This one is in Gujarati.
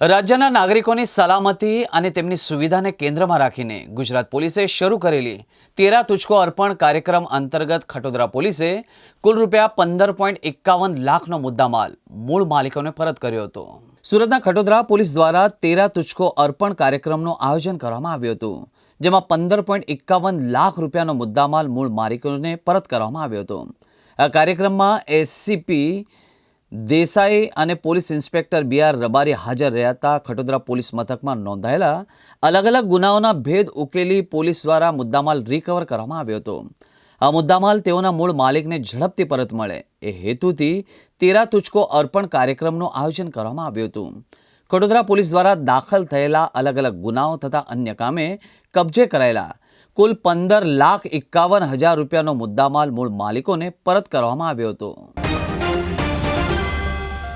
રાજ્યના નાગરિકોની સલામતી અને તેમની સુવિધાને કેન્દ્રમાં રાખીને ગુજરાત પોલીસે શરૂ કરેલી તેરા તુચકો અર્પણ કાર્યક્રમ અંતર્ગત ખટોદરા પોલીસે કુલ રૂપિયા પંદર પોઈન્ટ એકાવન લાખનો મુદ્દામાલ મૂળ માલિકોને પરત કર્યો હતો. સુરતના ખટોદરા પોલીસ દ્વારા તેરા તુચકો અર્પણ કાર્યક્રમનું આયોજન કરવામાં આવ્યું હતું, જેમાં પંદર પોઈન્ટ એકાવન લાખ રૂપિયાનો મુદ્દામાલ મૂળ માલિકોને પરત કરવામાં આવ્યો હતો. આ કાર્યક્રમમાં એસસીપી દેસાઈ અને police inspector B R Rabari હાજર રહ્યા હતા ખટોદરા પોલીસ મથકમાં નોંધાયેલા અલગ અલગ ગુનાઓના ભેદ ઉકેલી પોલીસ દ્વારા મુદ્દામાલ રિકવર કરવામાં આવ્યો હતો. આ મુદ્દામાલ તેઓના મૂળ માલિકને ઝડપથી પરત મળે. એ હેતુથી તેરા તુચકો અર્પણ કાર્યક્રમનું આયોજન કરવામાં આવ્યું હતું. ખટોદરા પોલીસ દ્વારા દાખલ થયેલા અલગ અલગ ગુનાઓ તથા અન્ય કામે કબજે કરાયેલા કુલ પંદર લાખ એકાવન હજાર રૂપિયાનો મુદ્દામાલ મૂળ માલિકોને પરત કરવામાં આવ્યો હતો.